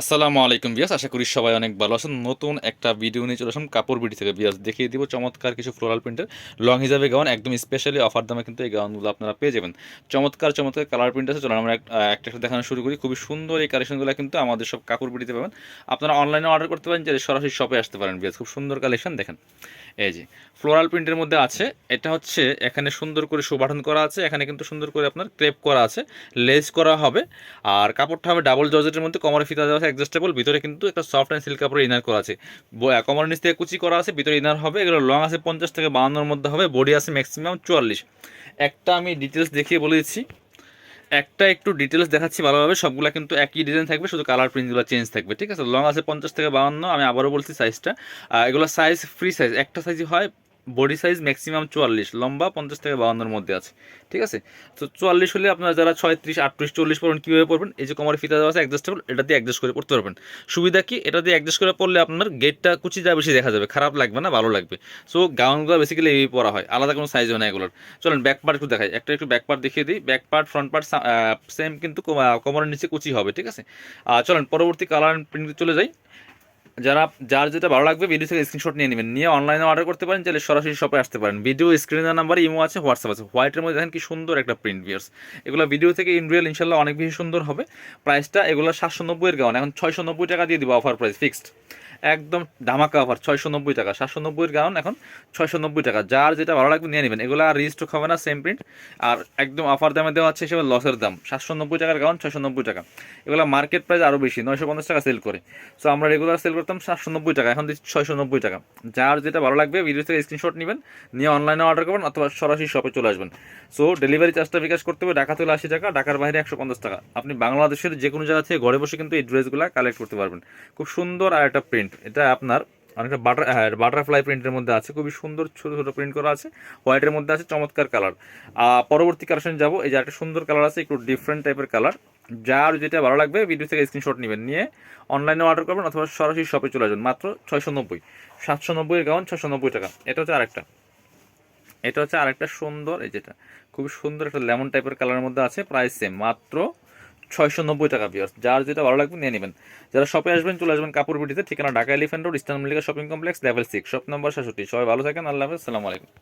আসসালামু আলাইকুম বিয়াস আশা করি সবাই অনেক ভালো আছেন। নতুন একটা ভিডিও নিয়ে চলে আসুন কাপড় বিডি থেকে। বিয়াস দেখিয়ে দিব চমৎকার কিছু ফ্লোরাল প্রিন্টের লং হিসাবে গাউন একদম স্পেশালি অফার দামে কিন্তু এই গাউনগুলো আপনারা পেয়ে যাবেন। চমৎকার চমৎকার কালার প্রিন্ট আছে। চলুন আমরা একটা একটা দেখানো শুরু করি। খুবই সুন্দর এই কালেকশনগুলো কিন্তু আমাদের সব কাপড় বিডিতে পাবেন। আপনারা অনলাইনে অর্ডার করতে পারেন যে সরাসরি শপে আসতে পারেন বিয়াস খুব সুন্দর কালেকশন দেখেন। এই যে ফ্লোরাল প্রিন্টের মধ্যে আছে, এটা হচ্ছে এখানে সুন্দর করে সুবাঠন করা আছে। এখানে কিন্তু সুন্দর করে আপনার ক্রেপ করা আছে। লেস করা হবে। আর কাপড়টা হবে ডাবল জর্জেটের মধ্যে, কমরে ফিতা দেওয়া অ্যাডজাস্টেবল ভিতরে কিন্তু একটা সফট অ্যান্ড সিল্ক কাপড় ইনার করা আছে। কমরের নিচ থেকে কুচি করা আছে, ভিতরে ইনার হবে, এগুলো লং আছে পঞ্চাশ থেকে বাহান্নর মধ্যে হবে বডি আছে ম্যাক্সিমাম চুয়াল্লিশ। একটা আমি ডিটেলস দেখিয়ে বলে দিচ্ছি। একটা একটু ডিটেলস দেখাচ্ছি ভালোভাবে, সবগুলো কিন্তু একই ডিজাইন থাকবে, শুধু কালার প্রিন্টগুলো চেঞ্জ থাকবে, ঠিক আছে? লং আছে পঞ্চাশ থেকে বাহান্ন, আমি আবারও বলছি সাইজটা এগুলো সাইজ ফ্রি সাইজ একটা সাইজই হয় বডি সাইজ ম্যাক্সিমাম চুয়াল্লিশ, লম্বা পঞ্চাশ থেকে বাহান্নর মধ্যে আছে, ঠিক আছে? তো চুয়াল্লিশ হলে আপনারা যারা ছয়ত্রিশ, আটত্রিশ, চল্লিশ পড়বেন কীভাবে পড়বেন এই যে কোমরে ফিতা দেওয়া আছে অ্যাডজাস্টেবল এটা দিয়ে অ্যাডজাস্ট করে পড়তে পারবেন। সুবিধা কি? এটা দিয়ে অ্যাডজাস্ট করে পড়লে আপনার গেটটা কুচি যা বেশি দেখা যাবে, খারাপ লাগবে না, ভালো লাগবে। সো গাউনগুলো বেসিক্যালি এই পরা হয়, আলাদা কোনো সাইজ হয় না এগুলোর। চলেন ব্যাক পার্ট একটু দেখাই, একটা একটু ব্যাক পার্ট দেখিয়ে দিই। Back part front part same কিন্তু কোমা- কোমরের নিচে কুচি হবে, ঠিক আছে? চলেন, পরবর্তী কালার প্রিন্ট চলে যাই। যারা, যার যেটা ভালো লাগবে ভিডিও থেকে স্ক্রিনশট নিয়ে নেবেন। নিয়ে অনলাইনে অর্ডার করতে পারেন, চাইলে সরাসরি শপে আসতে পারেন। ভিডিও স্ক্রিনের নাম্বার ইমো আছে হোয়াটসঅ্যাপ আছে। হোয়াইটের মধ্যে দেখেন কি সুন্দর একটা প্রিন্ট ভিয়ার্স এগুলো ভিডিও থেকে ইন রিয়েল ইনশাল্লাহ অনেক বেশি সুন্দর হবে। প্রাইসটা এগুলো সাতশো নব্বইয়ের গাউন, এখন ছয়শো নব্বই টাকা দিয়ে দিব অফার প্রাইস ফিক্সড একদম ধামাকা অফার ছয়শো নব্বই টাকা। সাতশো নব্বইয়ের গাউন এখন ছয়শো নব্বই টাকা। যার যেটা ভালো লাগবে নিয়ে নেবেন। এগুলো আর রিস্টক হবে না সেম প্রিন্ট আর একদম অফার দামে দেওয়া হচ্ছে হিসেবে লসের দাম। সাতশো নব্বই টাকার গাউন ছয়শো নব্বই টাকা। এগুলো মার্কেট প্রাইস আরও বেশি, নয়শো পঞ্চাশ টাকা সেল করে। সো আমরা রেগুলার সেল করতাম সাতশো নব্বই টাকা, এখন দিচ্ছি ছয়শো নব্বই টাকা। যার যেটা ভালো লাগবে ভিডিও থেকে স্ক্রিনশট নেবেন, নিয়ে অনলাইনে অর্ডার করবেন, অথবা সরাসরি শপে চলে আসবেন। সো ডেলিভারি চার্জটা বিকাশ করতে হবে ঢাকা থেকে আশি টাকা, ঢাকার বাইরে একশো পঞ্চাশ টাকা। আপনি বাংলাদেশের যে কোনো জায়গা থেকে ঘরে বসে কিন্তু এই ড্রেসগুলো কালেক্ট করতে পারবেন। খুব সুন্দর আর একটা প্রিন্ট এটা আপনার অনেকটা বাটার হ্যাঁ বাটারফ্লাই প্রিন্টের মধ্যে আছে, খুবই সুন্দর ছোটো ছোটো প্রিন্ট করা আছে হোয়াইটের মধ্যে আছে, চমৎকার কালার পরবর্তী কালেকশন যাব, এই যে একটা সুন্দর কালার আছে, একটু ডিফারেন্ট টাইপের কালার যার যেটা ভালো লাগবে ভিডিও থেকে স্ক্রিনশট নেবেন, নিয়ে অনলাইনে অর্ডার করবেন, অথবা সরাসরি শপে চলে আসবেন, মাত্র ছয়শো নব্বই। সাতশো নব্বই গাউন ছশো নব্বই টাকা। এটা হচ্ছে আরেকটা। এটা হচ্ছে আরেকটা সুন্দর, এই যেটা, খুবই সুন্দর একটা লেমন টাইপের কালারের মধ্যে আছে প্রাইস সেম মাত্র ছয়শো নব্বই টাকা বিয়ার্স যার যেটা ভালো লাগবে নিয়ে নেবেন। যারা শপে আসবেন, চলে আসবেন কাপড় বিটিতে ঠিকানা Dhaka elephant road eastern Mallika shopping complex level six shop নম্বর সাতষট্টি সবাই ভালো থাকেন, আল্লাহ হাফেজ, সালামু আলাইকুম।